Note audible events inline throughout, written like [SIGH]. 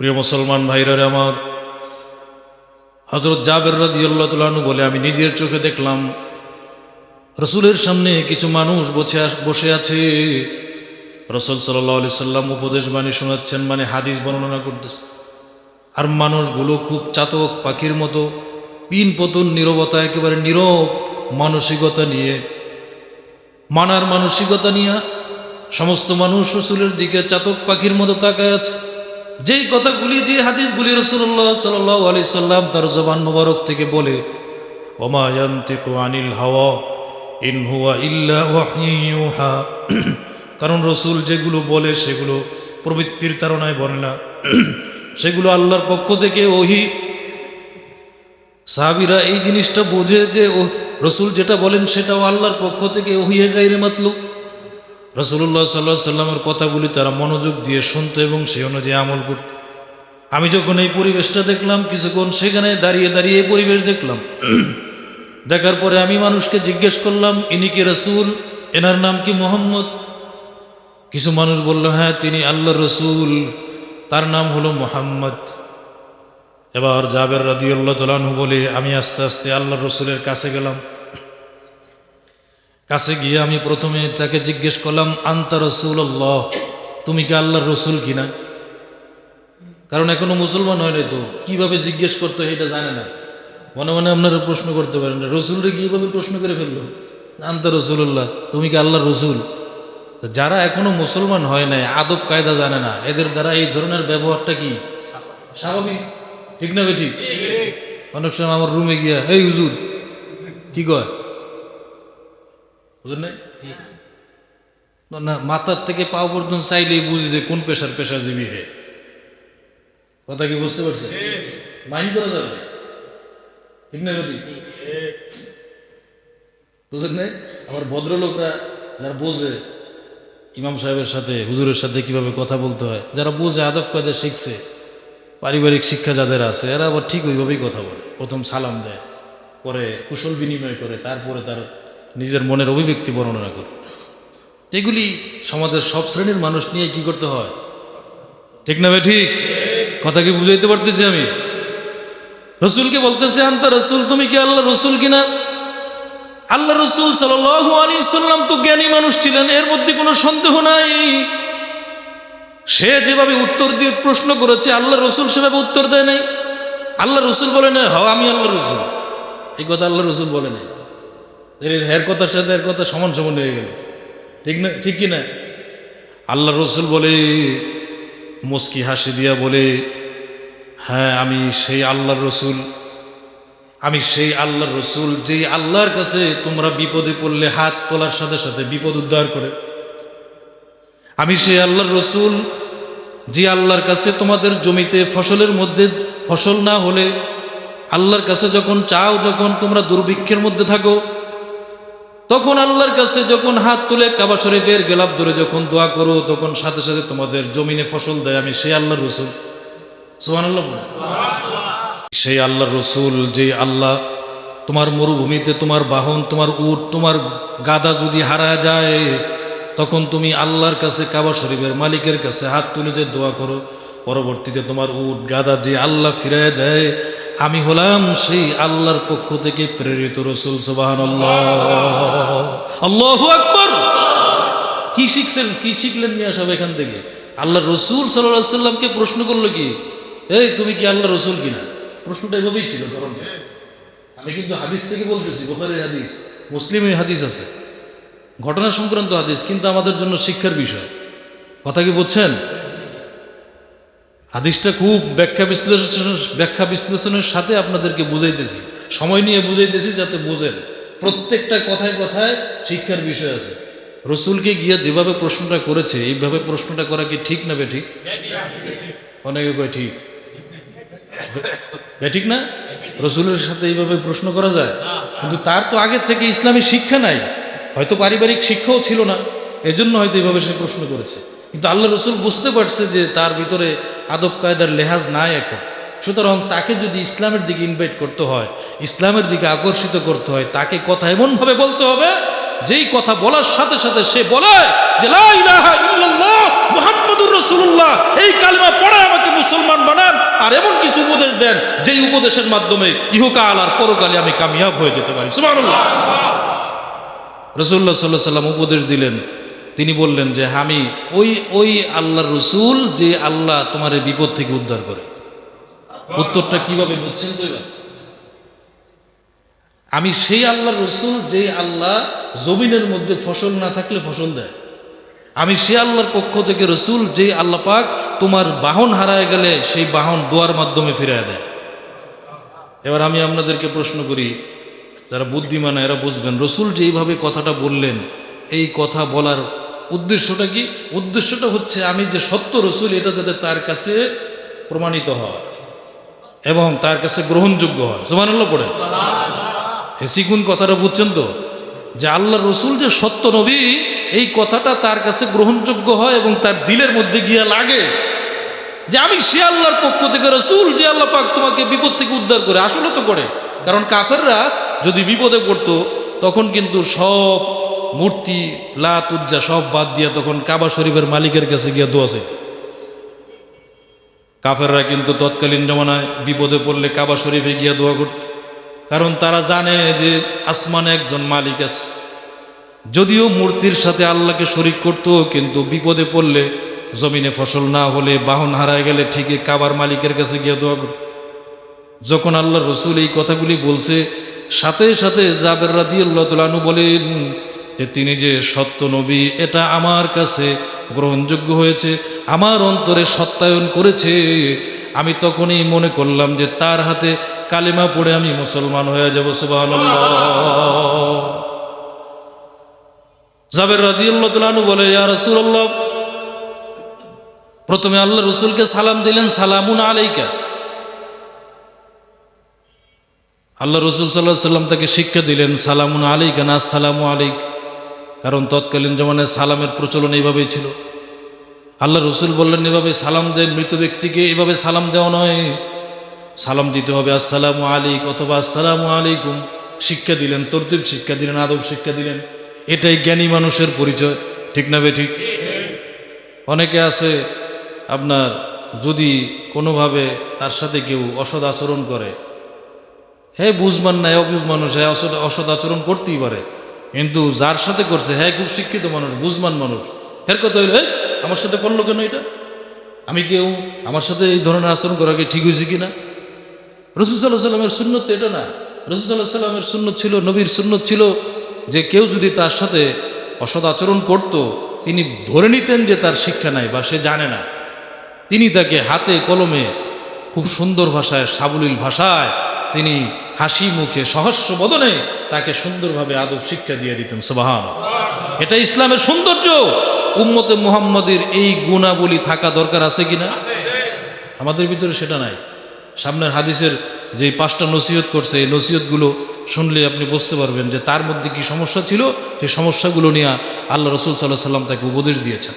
প্রিয় মুসলমান ভাইরারে আমার হজরত জাবের তাআলা বলে, আমি নিজের চোখে দেখলাম, রসুলের সামনে কিছু মানুষ বসে বসে আছে। রসুল সাল্লাহ আলি সাল্লাম উপদেশ বাণী শোনাচ্ছেন মানে হাদিস বর্ণনা করতেছে। আর মানুষগুলো খুব চাতক পাখির মতো, পিন পতন, নীরবতা, একেবারে নীরব মানসিকতা নিয়ে, মানার মানসিকতা নিয়ে, সমস্ত মানুষ রসুলের দিকে চাতক পাখির মতো তাকায় আছে। যেই কথাগুলি যে হাদিসগুলি রসুল্লাহ সাল্লাহ আলি সাল্লাম তার জবান মোবারক থেকে বলে আনিল হাওয়া, ইন হুয়া ইল্লা কারণ রসুল যেগুলো বলে সেগুলো প্রবৃত্তির তারণায় বলে না। সেগুলো আল্লাহর পক্ষ থেকে ওহি। সাহাবিরা এই জিনিসটা বোঝে যে রসুল যেটা বলেন সেটাও আল্লাহর পক্ষ থেকে ওহিয়ে গাইরে মাতলু রসুল্লাহ সাল্লাহ সাল্লামের কথাগুলি তারা মনোযোগ দিয়ে শুনত এবং সে অনুযায়ী আমল করত। আমি যখন এই পরিবেশটা দেখলাম, কিছুক্ষণ সেখানে দাঁড়িয়ে দাঁড়িয়ে এই পরিবেশ দেখলাম। [CLEARS THROAT] দেখার পরে আমি মানুষকে জিজ্ঞেস করলাম, ইনি কি রসুল? এনার নাম কি মোহাম্মদ? কিছু মানুষ বলল হ্যাঁ তিনি আল্লাহ রসুল। তার নাম হলো মোহাম্মদ। এবার জাবের রাদিউল্লাহ তোলানহু বলে, আমি আস্তে আস্তে আল্লাহ রসুলের কাছে গেলাম। কাছে গিয়ে আমি প্রথমে তাকে জিজ্ঞেস করলাম আন্তা রসুল্লাহ তুমি কি আল্লাহর রসুল কিনা? কারণ এখনও মুসলমান হয় নাই তো কীভাবে জিজ্ঞেস করতে এটা জানে না। মনে মনে আপনারা প্রশ্ন করতে পারেন না রসুলরে কীভাবে প্রশ্ন করে ফেলল? আন্তা রসুল্লাহ তুমি কি আল্লাহর রসুল? তো যারা এখনও মুসলমান হয় নাই আদব কায়দা জানে না এদের দ্বারা এই ধরনের ব্যবহারটা কি? স্বাভাবিক। ঠিক না বেঠিক? অনেক সময় আমার রুমে গিয়া এই হুজুর কি কয়? বুঝলেন? না, মাথার থেকে পাও পর্যন্ত চাইলেই বুঝি যে কোন পেশার পেশাজীবী হে। কথা কি বুঝতে পারছেন? মাইন্ড করা যাবে ঠিক না বুঝলেন নাই? আমার ভদ্রলোকরা যারা বোঝে ইমাম সাহেবের সাথে হুজুরের সাথে কীভাবে কথা বলতে হয় যারা বোঝে আদব কায়দা শিখছে পারিবারিক শিক্ষা যাদের আছে এরা আবার ঠিক ওইভাবেই কথা বলে। প্রথম সালাম দেয় পরে কুশল বিনিময় করে তারপরে তার নিজের মনের অভিব্যক্তি বর্ণনা করে এগুলি সমাজের সব শ্রেণির মানুষ নিয়ে কি করতে হয়? ঠিক না ভাই ঠিক? কথা কি বুঝাইতে পারতেছি আমি? রসুলকে বলতেছে, আন্তা রসুল, তুমি কি আল্লাহ রসুল কিনা? আল্লাহ রসুল সাল্লাম তো জ্ঞানী মানুষ ছিলেন, এর মধ্যে কোনো সন্দেহ নাই। সে যেভাবে উত্তর দিয়ে প্রশ্ন করেছে আল্লাহ রসুল সেভাবে উত্তর দেয় নাই। আল্লাহ রসুল বলে, না হ আমি আল্লাহ রসুল। এই কথা আল্লাহ রসুল বলে নাই। এর কথার সাথে এর কথা সমান সমান হয়ে গেল। ঠিক না ঠিক কি না? আল্লাহ রসুল বলে, মুস্কি হাসি দিয়া বলে হ্যাঁ আমি সেই আল্লাহর রসুল। আমি সেই আল্লাহর রসুল, যেই আল্লাহর কাছে তোমরা বিপদে পড়লে হাত তোলার সাথে সাথে বিপদ উদ্ধার করে। আমি সেই আল্লাহর রসুল, যে আল্লাহর কাছে তোমাদের জমিতে ফসলের মধ্যে ফসল না হলে, আল্লাহর কাছে যখন চাও, যখন তোমরা দুর্ভিক্ষের মধ্যে থাকো তখন আল্লাহর কাছে যখন হাত তুলে কাবা শরীফের গেলাপ ধরে যখন দোয়া করো, তখন সাথে সাথে তোমাদের জমিনে ফসল দেয়। আমি সেই আল্লাহর রসুল। সোহান আল্লাহ সেই আল্লাহর রসুল, যে আল্লাহ তোমার মরুভূমিতে তোমার বাহন, তোমার উট, তোমার গাদা যদি হারা যায়, তখন তুমি আল্লাহর কাছে, কাবা শরীফের মালিকের কাছে হাত তুলে যে দোয়া করো, পরবর্তীতে তোমার উট, গাদা যে আল্লাহ ফিরায় দেয় আমি হলাম সেই আল্লাহর পক্ষ থেকে প্রেরিত রসুল সুবাহান আল্লাহ আকবর। কি শিখছেন? কি শিখলেন নিয়ে সব এখান থেকে? আল্লাহ রসুল সাল্লাহ সাল্লামকে প্রশ্ন করল কি? এই, তুমি কি আল্লাহ রসুল কিনা? প্রশ্নটা এভাবেই ছিল ধরুন আমি কিন্তু হাদিস থেকে বলতেছি, বোখারের হাদিস, মুসলিমের হাদিস আছে। ঘটনা সংক্রান্ত হাদিস, কিন্তু আমাদের জন্য শিক্ষার বিষয়। কথা কি বুঝছেন? হাদিসটা খুব ব্যাখ্যা বিশ্লেষণ ব্যাখ্যা বিশ্লেষণের সাথে আপনাদেরকে বুঝাইতেছি। সময় নিয়ে বুঝাইতেছি যাতে বুঝেন। প্রত্যেকটা কথায় কথায় শিক্ষার বিষয় আছে। রসুলকে গিয়ে যেভাবে প্রশ্নটা করেছে, এইভাবে প্রশ্নটা করা কি ঠিক না বে ঠিক অনেকে কয় ঠিক। বে ঠিক না? রসুলের সাথে এইভাবে প্রশ্ন করা যায়। কিন্তু তার তো আগের থেকে ইসলামী শিক্ষা নাই। হয়তো পারিবারিক শিক্ষাও ছিল না। এজন্য হয়তো এইভাবে সে প্রশ্ন করেছে। কিন্তু আল্লাহ রসুল বুঝতে পারছে যে তার ভিতরে আদব কায়দার লেহাজ নাই এখন। সুতরাং তাকে যদি ইসলামের দিকে ইনভাইট করতে হয়, ইসলামের দিকে আকর্ষিত করতে হয়, তাকে কথা এমনভাবে বলতে হবে, যেই কথা বলার সাথে সাথে সে বলে যে ইল্লাল্লাহ এই কালিমা পড়ে আমাকে মুসলমান বানান আর এমন কিছু উপদেশ দেন, যেই উপদেশের মাধ্যমে ইহকাল আর পরকালে আমি কামিয়াব হয়ে যেতে পারি। রসুল্লাহ সাল্লাহ সাল্লাম উপদেশ দিলেন তিনি বললেন যে, আমি ওই ওই আল্লাহ রসুল যে আল্লাহ তোমার বিপদ থেকে উদ্ধার করে। উত্তরটা কীভাবে বুঝছেন আমি সেই আল্লাহ রসুল যে আল্লাহ জমিনের মধ্যে ফসল না থাকলে ফসল দেয়। আমি সে আল্লাহর পক্ষ থেকে রসুল যে আল্লাহ পাক তোমার বাহন হারায় গেলে সেই বাহন দোয়ার মাধ্যমে ফিরিয়ে দেয়। এবার আমি আপনাদেরকে প্রশ্ন করি, যারা বুদ্ধিমান এরা বুঝবেন, রসুল যেইভাবে কথাটা বললেন, এই কথা বলার উদ্দেশ্যটা কি? উদ্দেশ্যটা হচ্ছে আমি যে সত্য রসুল, এটা যাতে তার কাছে প্রমাণিত হয় এবং তার কাছে গ্রহণযোগ্য হয়। সুমানুল্লাহ পড়েন। এ সিগুন কথাটা বুঝছেন তো? যে আল্লাহ রসুল যে সত্য নবী, এই কথাটা তার কাছে গ্রহণযোগ্য হয় এবং তার দিলের মধ্যে গিয়া লাগে। যে আমি সে আল্লাহর পক্ষ থেকে রসুল, যে আল্লাহ পাক তোমাকে বিপদ থেকে উদ্ধার করে, আসলে তো করে। কারণ কাফেররা যদি বিপদে পড়তো, তখন কিন্তু সব মূর্তি, লাত, উজ্জা সব বাদ দিয়ে তখন কাবা শরীফের মালিকের কাছে গিয়া দোয়া চাইত কাফেররা কিন্তু তৎকালীন জমানায় বিপদে পড়লে কাবা শরীফে গিয়া দোয়া করত। কারণ তারা জানে যে আসমানে একজন মালিক আছে। যদিও মূর্তির সাথে আল্লাহকে শরিক করত, কিন্তু বিপদে পড়লে জমিনে ফসল না হলে বাহন হারায় গেলে ঠিকই কাবার মালিকের কাছে গিয়ে দোয়া করত। যখন আল্লাহ রসুল এই কথাগুলি বলছে, সাথে সাথে জাবের রাদি আল্লাহ তালু বলেন যে তিনি যে সত্য নবী, এটা আমার কাছে গ্রহণযোগ্য হয়েছে, আমার অন্তরে সত্যায়ন করেছে। আমি তখনই মনে করলাম যে তার হাতে কালিমা পড়ে আমি মুসলমান হয়ে যাব সুবাহ জাবের তালু বলে রসুল্লাহ প্রথমে আল্লাহ রসুলকে সালাম দিলেন, সালামুন আলাইকা। আল্লাহ রসুল সাল্লাহ সাল্লাম তাকে শিক্ষা দিলেন, সালামুন আলাইকা না সালামু আলাইক। কারণ তৎকালীন জমানায় সালামের প্রচলন এইভাবেই ছিল। আল্লাহ রসুল বললেন, এভাবে সালাম দেন মৃত ব্যক্তিকে, এভাবে সালাম দেওয়া নয়। সালাম দিতে হবে, আসসালামু আলিক অথবা আসসালামু আলাইকুম শিক্ষা দিলেন, তরতিব শিক্ষা দিলেন, আদব শিক্ষা দিলেন। এটাই জ্ঞানী মানুষের পরিচয়, ঠিক না বে ঠিক? অনেকে আছে, আপনার যদি কোনোভাবে তার সাথে কেউ অসৎ আচরণ করে হ্যাঁ বুঝমান নাই অবুঝ মানুষ হ্যাঁ অসৎ অসৎ আচরণ করতেই পারে। কিন্তু যার সাথে করছে হ্যাঁ খুব শিক্ষিত মানুষ বুঝমান মানুষ। এর কথা হইল "এই, আমার সাথে করল কেন এটা? আমি কেউ আমার সাথে এই ধরনের আচরণ করা কি ঠিক হয়েছে কিনা? রসুল সাল্লাহ সাল্লামের তো এটা না। রসুল সাল্লাহ সাল্লামের সুন্নত ছিল নবীর সুন্নত ছিল যে কেউ যদি তার সাথে অসৎ আচরণ করত তিনি ধরে নিতেন যে তার শিক্ষা নাই বা সে জানে না। তিনি তাকে হাতে কলমে খুব সুন্দর ভাষায় সাবলীল ভাষায় তিনি হাসি মুখে সহস্য বদনে তাকে সুন্দরভাবে আদব শিক্ষা দিয়ে দিতেন সবাহান এটা ইসলামের সৌন্দর্য। উম্মতে মুহাম্মদের এই গুণাবলী থাকা দরকার আছে কিনা? আমাদের ভিতরে সেটা নাই। সামনের হাদিসের যে পাঁচটা নসিহত করছে, এই নসিহতগুলো শুনলে আপনি বুঝতে পারবেন যে তার মধ্যে কি সমস্যা ছিল? সেই সমস্যাগুলো নিয়ে আল্লাহ রসুল সাল্লাহ সাল্লাম তাকে উপদেশ দিয়েছেন।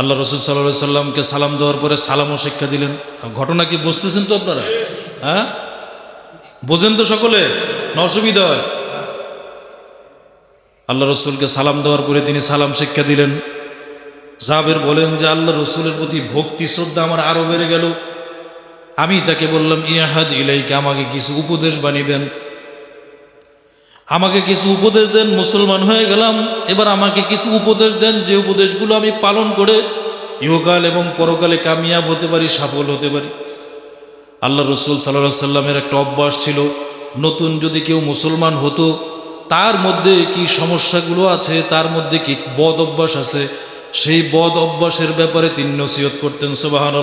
আল্লাহ রসুল সাল্লাহ সাল্লামকে সালাম দেওয়ার পরে সালামও শিক্ষা দিলেন। ঘটনা কি বুঝতেছেন তো আপনারা? হ্যাঁ? বোঝেন তো সকলে? অসুবিধা হয়। আল্লাহ রসুলকে সালাম দেওয়ার পরে তিনি সালাম শিক্ষা দিলেন। জাবের বলেন যে, আল্লাহ রসুলের প্রতি ভক্তি, শ্রদ্ধা আমার আরও বেড়ে গেল। আমি তাকে বললাম ইয়াহাদ ইলাইকে, আমাকে কিছু উপদেশ বানিয়ে দেন। আমাকে কিছু উপদেশ দেন, মুসলমান হয়ে গেলাম। এবার আমাকে কিছু উপদেশ দেন, যে উপদেশগুলো আমি পালন করে ইহকাল এবং পরকালে কামিয়াব হতে পারি, সফল হতে পারি। আল্লাহ রসুল সাল্লাহ সাল্লামের একটা অভ্যাস ছিল, নতুন যদি কেউ মুসলমান হতো, তার মধ্যে কি সমস্যাগুলো আছে, তার মধ্যে কি বদ অভ্যাস আছে? সেই বদ অভ্যাসের ব্যাপারে তিনি নসিহত করতেন সুবাহান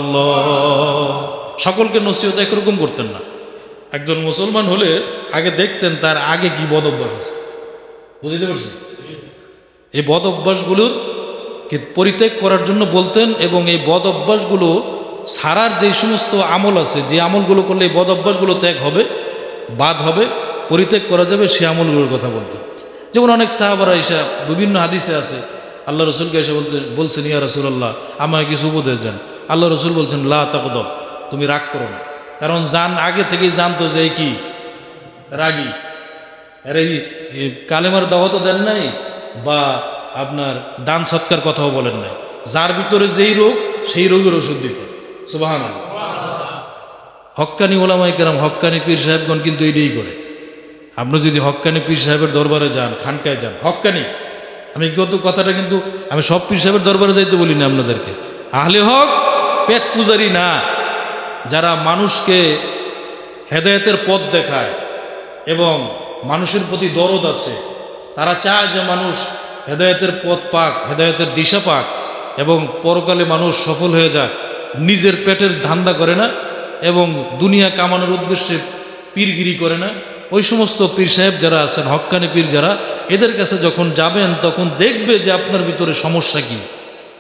সকলকে নসিহত একরকম করতেন না। একজন মুসলমান হলে আগে দেখতেন তার আগে কি বদ অভ্যাস। বুঝতে পারছি এই বদ অভ্যাসগুলোর পরিত্যাগ করার জন্য বলতেন এবং এই বদ অভ্যাসগুলো সারার যে সমস্ত আমল আছে, যে আমলগুলো করলে এই বদ অভ্যাসগুলো ত্যাগ হবে, বাদ হবে, পরিত্যাগ করা যাবে, সে আমলগুলোর কথা বলতেন। যেমন অনেক সাহাবারা এসা বিভিন্ন হাদিসে আছে, আল্লাহ রসুলকে এসে বলতে বলছেন, ইয়া রসুল্লাহ আমায় কিছু উপদেশ দেন। আল্লাহ রসুল বলছেন, লা তাকদব, তুমি রাগ করো না। কারণ জান, আগে থেকেই জানতো যে কি? রাগী। আরে কালেমার দাওয়াতও দেন নাই, বা আপনার দান সৎকার কথাও বলেন নাই। যার ভিতরে যেই রোগ, সেই রোগের ওষুধ দিত। সুবাহান হক্কানি ওলামাই কেরাম, হক্কানি পীর সাহেবগণ কিন্তু এটাই করে। আপনি যদি হক্কানি পীর সাহেবের দরবারে যান, খানকায় যান, হক্কানি। আমি গত কথাটা কিন্তু, আমি সব পীর সাহেবের দরবারে যাইতে বলি না আপনাদেরকে। আহলে হক পেট পূজারি না। যারা মানুষকে হেদায়েতের পথ দেখায় এবং মানুষের প্রতি দরদ আছে, তারা চায় যে মানুষ হেদায়েতের পথ পাক, হেদায়েতের দিশা পাক এবং পরকালে মানুষ সফল হয়ে যাক। নিজের পেটের ধান্দা করে না এবং দুনিয়া কামানোর উদ্দেশ্যে পীরগিরি করে না। ওই সমস্ত পীর সাহেব যারা আছেন, হক্কানি পীর যারা, এদের কাছে যখন যাবেন, তখন দেখবে যে আপনার ভিতরে সমস্যা কি।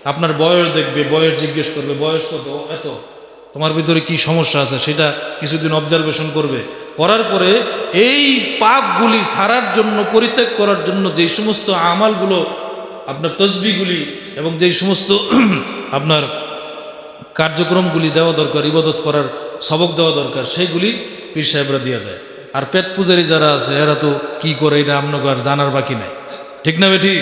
আপনার বয়স দেখবে, বয়স জিজ্ঞেস করবে, বয়স কত? এত। তোমার ভিতরে কি সমস্যা আছে সেটা কিছুদিন অবজারভেশন করবে। করার পরে এই পাপগুলি সারার জন্য, পরিত্যাগ করার জন্য যে সমস্ত আমালগুলো, আপনার তসবিগুলি এবং যেই সমস্ত [CLEARS THROAT] আপনার কার্যক্রমগুলি দেওয়া দরকার, ইবাদত করার সবক দেওয়া দরকার, সেগুলি পীর সাহেবরা দিয়ে দেয়। আর পেট পূজারি যারা আছে, এরা তো কি করে, এটা আপনাকে আর জানার বাকি নাই। ঠিক না বেঠি?